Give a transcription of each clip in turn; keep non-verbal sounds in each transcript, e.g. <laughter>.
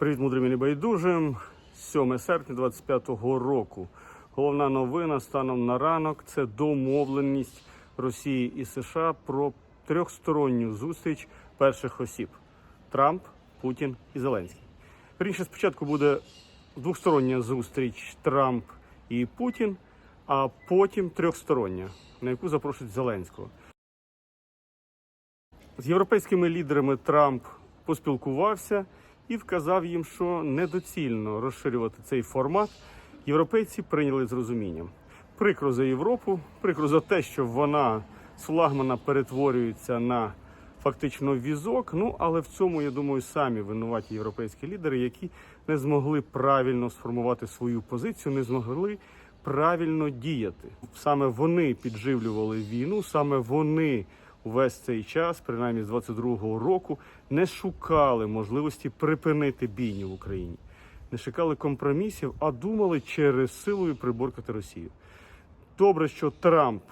Привіт, мудрим і небайдужим. 7 серпня 25-го року. Головна новина станом на ранок це домовленість Росії і США про трьохсторонню зустріч перших осіб: Трамп, Путін і Зеленський. Раніше спочатку буде двостороння зустріч Трамп і Путін, а потім трьохстороння, на яку запрошують Зеленського. З європейськими лідерами Трамп поспілкувався і вказав їм, що недоцільно розширювати цей формат. Європейці прийняли з розумінням. Прикро за Європу, прикро за те, що вона з флагмана перетворюється на фактично візок. Ну але в цьому, я думаю, самі винуваті європейські лідери, які не змогли правильно сформувати свою позицію, не змогли правильно діяти. Саме вони підживлювали війну, саме вони увесь цей час, принаймні з 22-го року, не шукали можливості припинити бійню в Україні, не шукали компромісів, а думали через силою приборкати Росію. Добре, що Трамп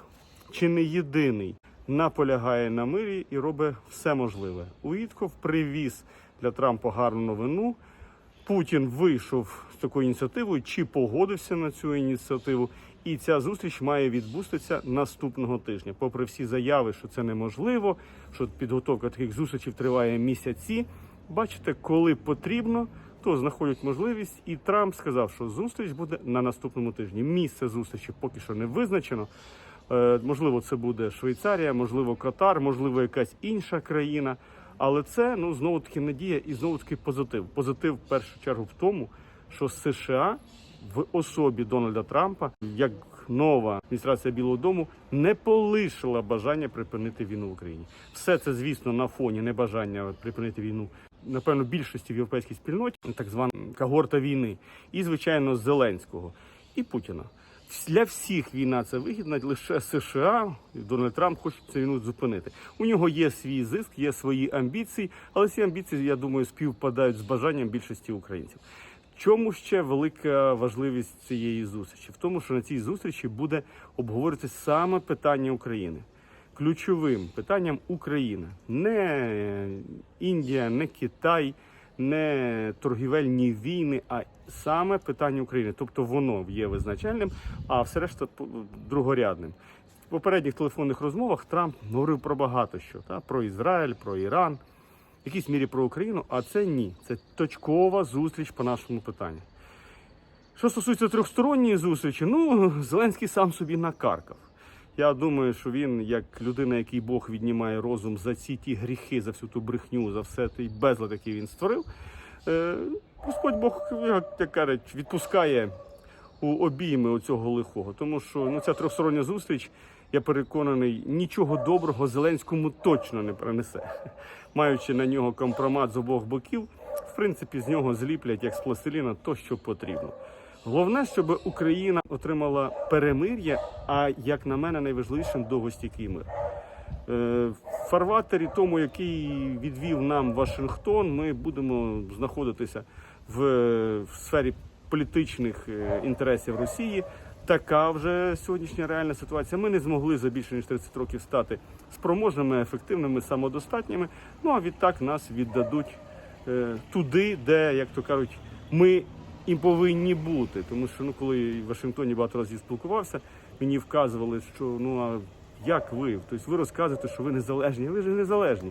чи не єдиний наполягає на мирі і робить все можливе. Уітков привіз для Трампа гарну новину. Путін вийшов з такою ініціативою чи погодився на цю ініціативу, і ця зустріч має відбустися наступного тижня. Попри всі заяви, що це неможливо, що підготовка таких зустрічей триває місяці. Бачите, коли потрібно, то знаходять можливість. І Трамп сказав, що зустріч буде на наступному тижні. Місце зустрічі поки що не визначено. Е, можливо, це буде Швейцарія, можливо, Катар, можливо, якась інша країна. Але це ну знову таки надія і знову таки позитив. Позитив в першу чергу в тому, що США в особі Дональда Трампа, як нова адміністрація Білого Дому, не полишила бажання припинити війну в Україні. Все це, звісно, на фоні небажання припинити війну. Напевно, більшості в європейській спільноті, так звана когорта війни, і звичайно Зеленського і Путіна. Для всіх війна це вигідна, лише США Дональд Трамп хоче цю війну зупинити. У нього є свій зиск, є свої амбіції, але ці амбіції, я думаю, співпадають з бажанням більшості українців. Чому ще велика важливість цієї зустрічі? В тому, що на цій зустрічі буде обговорюватися саме питання України. Ключовим питанням України не Індія, не Китай, не торгівельні війни, а саме питання України. Тобто воно є визначальним, а все решта другорядним. В попередніх телефонних розмовах Трамп говорив про багато що та про Ізраїль, про Іран, в якійсь мірі про Україну. А це ні. Це точкова зустріч по нашому питанню. Що стосується трьохсторонньої зустрічі, ну <laughs> Зеленський сам собі накаркав. Я думаю, що він, як людина, який Бог віднімає розум за ці ті гріхи, за всю ту брехню, за все той безлад, який він створив. Е, Господь Бог, як, кажуть, відпускає у обійми оцього лихого. Тому що ну, ця трьохстороння зустріч, я переконаний, нічого доброго Зеленському точно не принесе. Маючи на нього компромат з обох боків, в принципі, з нього зліплять як з пластиліна то, що потрібно. Головне, щоб Україна отримала перемир'я, а як на мене, найважливішим довгостійкий мир. Е, фарватері, тому, який відвів нам Вашингтон, ми будемо знаходитися в, в сфері політичних е, інтересів Росії. Така вже сьогоднішня реальна ситуація. Ми не змогли за більше ніж 30 років стати спроможними, ефективними, самодостатніми. Ну а відтак нас віддадуть е, туди, де, як то кажуть, ми і повинні бути. Тому що ну, коли в Вашингтоні багато разів спілкувався, мені вказували, що ну а як ви? Тобто ви розказуєте, що ви незалежні, ви ж незалежні.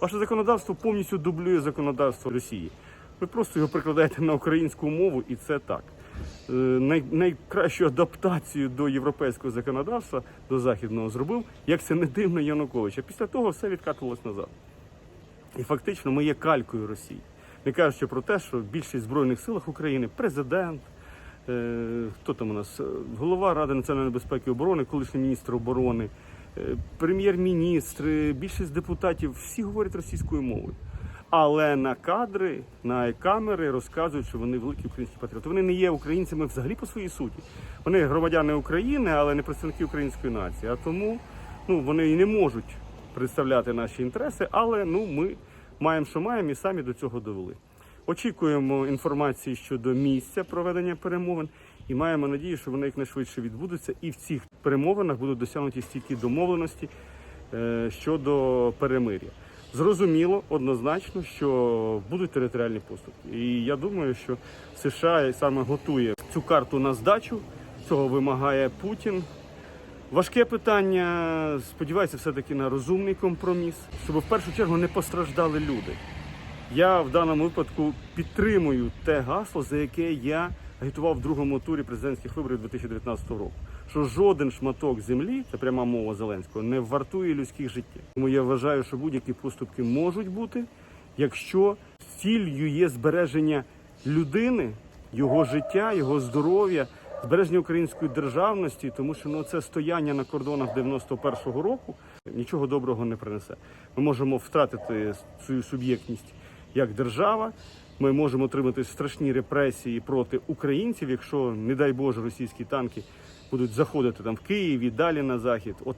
Ваше законодавство повністю дублює законодавство Росії. Ви просто його прикладаєте на українську мову, і це так. Е, Най, найкращу адаптацію до європейського законодавства, до західного зробив, як це не дивно Янукович. А після того все відкатувалось назад. І фактично ми є калькою Росії. Не кажучи про те, що більшість збройних силах України, президент, е, хто там у нас, Е, голова Ради національної безпеки і оборони, колишній міністр оборони, е, прем'єр-міністр, більшість депутатів всі говорять російською мовою. Але на кадри, на камери розказують, що вони великі українські патріоти. Вони не є українцями взагалі по своїй суті. Вони громадяни України, але не представники української нації. А тому ну, вони і не можуть представляти наші інтереси, але ну, ми маємо, що маємо, і самі до цього довели. Очікуємо інформації щодо місця проведення перемовин і маємо надію, що вони якнайшвидше відбудуться, і в цих перемовинах будуть досягнуті стільки домовленості е, щодо перемир'я. Зрозуміло однозначно, що будуть територіальні поступки. І я думаю, що США саме готує цю карту на здачу. Цього вимагає Путін. Важке питання. Сподіваюся, все-таки на розумний компроміс, щоб в першу чергу не постраждали люди. Я в даному випадку підтримую те гасло, за яке я агітував в другому турі президентських виборів 2019 року. Що жоден шматок землі, це пряма мова Зеленського, не вартує людських життів. Тому я вважаю, що будь-які поступки можуть бути, якщо ціллю є збереження людини, його життя, його здоров'я, збереження української державності, тому що ну це стояння на кордонах 91-го року нічого доброго не принесе. Ми можемо втратити свою суб'єктність як держава. Ми можемо отримати страшні репресії проти українців, якщо, не дай Боже, російські танки будуть заходити там в Київ і далі на захід. От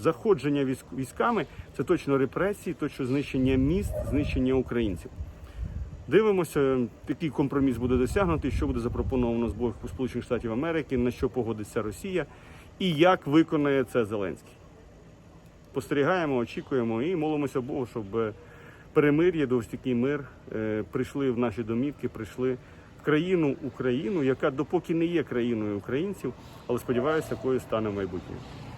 заходження військ, військами це точно репресії, точно знищення міст, знищення українців. Дивимося, який компроміс буде досягнутий, що буде запропоновано з боку Сполучених Штатів Америки, на що погодиться Росія, і як виконає це Зеленський. Спостерігаємо, очікуємо і молимося Богу, щоб е, перемир'я, довстякий мир е, прийшли в наші домівки, прийшли в країну Україну, яка допоки не є країною українців, але сподіваюся, такою стане в.